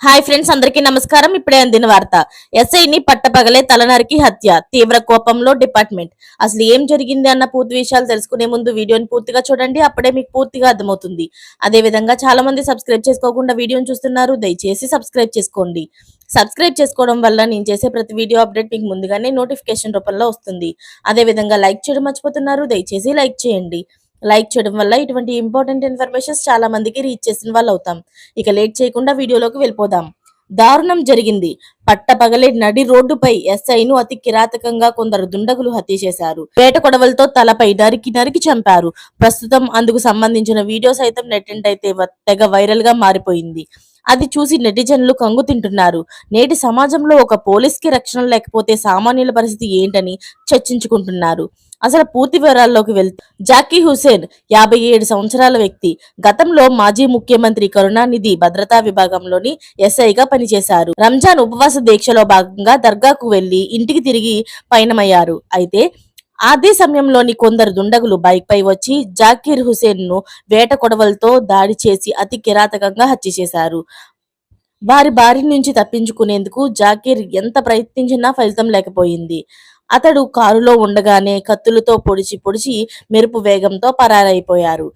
Hi friends అందరికీ నమస్కారం. ఇప్పుడే అందిన వార్త. ఎస్ఐని పట్టపగలే తలనరికి హత్య తీవ్ర కోపంలో డిపార్ట్మెంట్. అసలు ఏం జరిగింది అన్న పూర్తి విషయాలు తెలుసుకునే ముందు వీడియోని పూర్తిగా చూడండి అప్పుడే మీకు పూర్తిగా అర్థమవుతుంది. అదే విధంగా చాలా మంది సబ్స్క్రైబ్ చేసుకోకుండా వీడియోని చూస్తున్నారు దయచేసి సబ్స్క్రైబ్ చేసుకోండి. సబ్స్క్రైబ్ చేసుకోవడం వల్ల నేను చేసే ప్రతి వీడియో అప్డేట్ మీకు ముందుగానే నోటిఫికేషన్ రూపంలో వస్తుంది. అదే విధంగా లైక్ చేయడం మర్చిపోతున్నారు దయచేసి లైక్ చేయండి. లైక్ చేయడం వల్ల ఇటువంటి ఇంపార్టెంట్ ఇన్ఫర్మేషన్స్ చాలా మందికి రీచ్ చేసిన వాళ్ళు అవుతాం ఇక లేట్ చేయకుండా వీడియోలోకి వెళ్ళిపోదాం. దారుణం జరిగింది. పట్టపగలే నడి రోడ్డుపై ఎస్ఐను అతి కిరాతకంగా కొందరు దుండగులు హత్య చేశారు. వేట కొడవలతో తలపై నరికి నరికి చంపారు. ప్రస్తుతం అందుకు సంబంధించిన వీడియో సైతం నెట్టింట్ అయితే తెగ వైరల్గా మారిపోయింది. అది చూసి నెటిజన్లు కంగు తింటున్నారు. నేటి సమాజంలో ఒక పోలీస్కి రక్షణ లేకపోతే సామాన్యుల పరిస్థితి ఏంటని చర్చించుకుంటున్నారు. అసలు పూర్తి వివరాల్లోకి వెళ్తే జాకీ హుసేన్ యాభై ఏడు సంవత్సరాల వ్యక్తి. గతంలో మాజీ ముఖ్యమంత్రి కరుణానిధి భద్రతా విభాగంలోని ఎస్ఐగా పనిచేశారు. రంజాన్ ఉపవాస దీక్షలో భాగంగా దర్గాకు వెళ్ళి ఇంటికి తిరిగి పయనమయ్యారు. అయితే అదే సమయంలోని కొందరు దుండగులు బైక్ పై వచ్చి జాకీర్ హుసేన్ను వేట కొడవలతో దాడి చేసి అతి కిరాతకంగా హత్య చేశారు. వారి బారి నుంచి తప్పించుకునేందుకు జాకీర్ ఎంత ప్రయత్నించినా ఫలితం లేకపోయింది. అతడు కారులో ఉండగానే కత్తులతో పొడిచి పొడిచి మెరుపు వేగంతో పరారైపోయారు.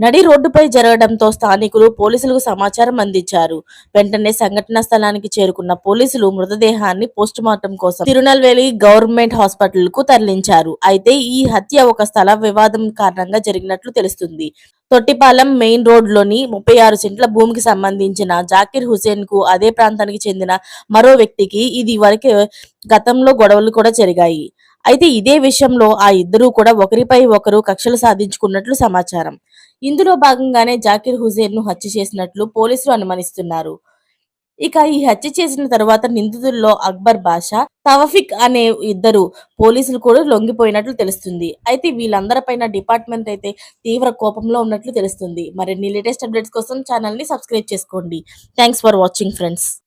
నడి రోడ్డుపై జరగడంతో స్థానికులు పోలీసులకు సమాచారం అందించారు. వెంటనే సంఘటనా స్థలానికి చేరుకున్న పోలీసులు మృతదేహాన్ని పోస్టుమార్టం కోసం తిరునల్వేలి గవర్నమెంట్ హాస్పిటల్కు తరలించారు. అయితే ఈ హత్య ఒక స్థల వివాదం కారణంగా జరిగినట్లు తెలుస్తుంది. తొట్టిపాలెం మెయిన్ రోడ్లోని ముప్పై ఆరు సెంట్ల భూమికి సంబంధించిన జాకిర్ హుసేన్కు అదే ప్రాంతానికి చెందిన మరో వ్యక్తికి ఇది వరకే గతంలో గొడవలు కూడా జరిగాయి. అయితే ఇదే విషయంలో ఆ ఇద్దరూ కూడా ఒకరిపై ఒకరు కక్షలు సాధించుకున్నట్లు సమాచారం. ఇందులో భాగంగానే జాకిర్ హుసేన్ను హత్య చేసినట్లు పోలీసులు అనుమానిస్తున్నారు. ఇక ఈ హత్య చేసిన తర్వాత నిందితుల్లో అక్బర్ బాషా తవఫిక్ అనే ఇద్దరు పోలీసులు కూడా లొంగిపోయినట్లు తెలుస్తుంది. అయితే వీళ్ళందరిపైన డిపార్ట్మెంట్ అయితే తీవ్ర కోపంలో ఉన్నట్లు తెలుస్తుంది. మరిన్ని లేటెస్ట్ అప్డేట్స్ కోసం ఛానల్ని సబ్స్క్రైబ్ చేసుకోండి. Thanks for watching friends.